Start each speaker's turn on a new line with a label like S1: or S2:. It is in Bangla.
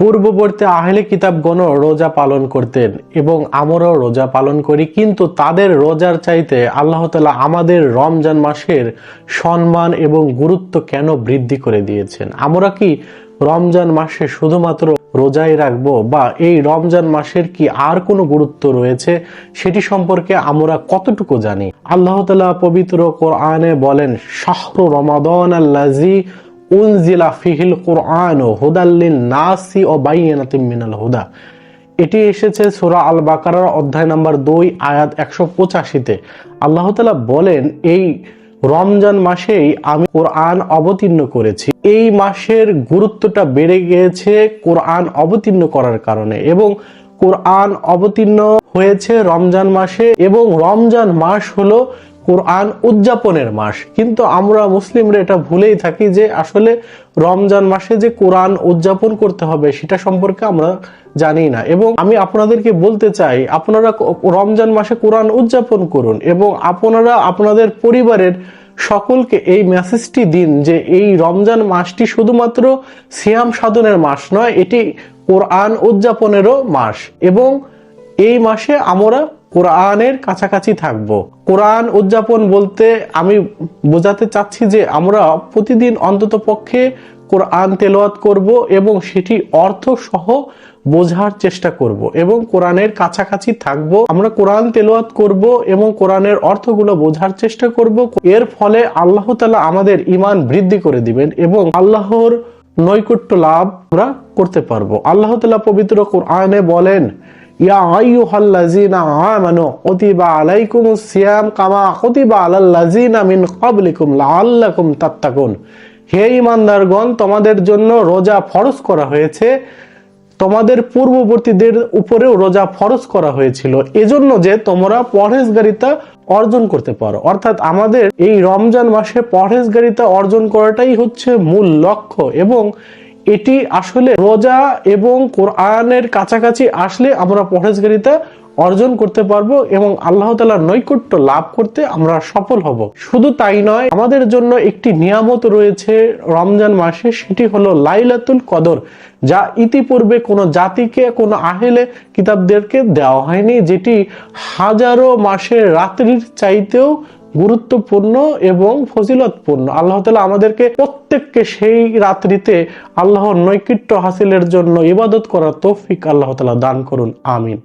S1: পূর্ববর্তী আহলে কিতাবগণ রোজা পালন করতেন এবং আমরাও রোজা পালন করি, কিন্তু তাদের রোজার চাইতে আল্লাহ তালা আমাদের রমজান মাসের সম্মান এবং গুরুত্ব কেন বৃদ্ধি করে দিয়েছেন? আমরা কি রমজান মাসে শুধুমাত্র রোজাই রাখব বা এই রমজান মাসের কি আর কোনো গুরুত্ব রয়েছে? সেটি সম্পর্কে আমরা কতটুকু জানি? আল্লাহ তালা পবিত্র কোরআনে বলেন, শাহরু রমাদন আল্লাজি উনজিলা ফিহিল ও হুদাল্লিন নাসি ও বাইয়ানাতিম মিনাল হুদা। এটি এসেছে সূরা আল বাকারার অধ্যায় নাম্বার দুই, আয়াত একশো পঁচাশিতে। আল্লাহ তালা বলেন, এই রমজান মাসেই আমি কোরআন অবতীর্ণ করেছি। এই মাসের গুরুত্বটা বেড়ে গিয়েছে কোরআন অবতীর্ণ করার কারণে এবং কোরআন অবতীর্ণ হয়েছে রমজান মাসে এবং রমজান মাস হলো কোরআন উদযাপনের মাস। কিন্তু আমরা মুসলিমরা এটা ভুলেই থাকি যে আসলে রমজান মাসে যে কোরআন উদযাপন করতে হবে সেটা সম্পর্কে আমরা জানি না। এবং আমি আপনাদেরকে বলতে চাই, আপনারা রমজান মাসে কোরআন উদযাপন করুন এবং আপনারা আপনাদের পরিবারের সকলকে এই মেসেজটি দিন যে এই রমজান মাসটি শুধুমাত্র সিয়াম সাধনের মাস নয়, এটি কোরআন উদযাপনেরও মাস এবং এই মাসে আমরা কোরআনের কাছাকাছি থাকব। কোরআন উদযাপন বলতে আমি বোঝাতে চাচ্ছি যে আমরা প্রতিদিন অন্তত পক্ষে কোরআন তেলাওয়াত করব এবং সেটি অর্থ সহ বোঝার চেষ্টা করব এবং কোরআনের কাছাকাছি থাকব। আমরা কোরআন তেলাওয়াত করব এবং কোরআনের অর্থগুলো বোঝার চেষ্টা করব। এর ফলে আল্লাহ তালা আমাদের ঈমান বৃদ্ধি করে দিবেন এবং আল্লাহর নৈকট্য লাভ আমরা করতে পারব। আল্লাহ তালা পবিত্র কোরআনে বলেন, ইয়া আইয়ুহাল্লাযীনা আমানু কুতিবা আলাইকুমুস সিয়াম কামা কুতিবা আলাল্লাযীনা মিন ক্বাবলিকুম লাআল্লাকুম তাত্তাকুন। হে ইমানদারগণ তোমাদের জন্য রোজা ফরজ করা হয়েছে। তোমাদের পূর্ববর্তীদের উপরেও রোজা ফরজ করা হয়েছিল। এজন্য যে তোমরা পরহেজগারিতা অর্জন করতে পারো। অর্থাৎ আমাদের এই রমজান মাসে পরহেজগারিতা অর্জন করাটাই হচ্ছে মূল লক্ষ্য এবং এটি আসলে রোজা এবং কোরআনের কাছাকাছি আসলে আমরা পরহেজগারিতা অর্জন করতে পারব এবং আল্লাহ তালার নৈকট্য লাভ করতে আমরা সফল হব। শুধু তাই নয়, আমাদের জন্য একটি নিয়ামত রয়েছে রমজান মাসে, সেটি হলো লাইলাতুল কদর, যা ইতিপূর্বে কোনো জাতিকে, কোনো আহেলে কিতাবদেরকে দেওয়া হয়নি, যেটি হাজারো মাসের রাত্রির চাইতেও গুরুত্বপূর্ণ এবং ফজিলতপূর্ণ। আল্লাহ তালা আমাদেরকে প্রত্যেককে সেই রাত্রিতে আল্লাহর নৈকট্য হাসিলের জন্য ইবাদত করার তৌফিক আল্লাহ তালা দান করুন, আমিন।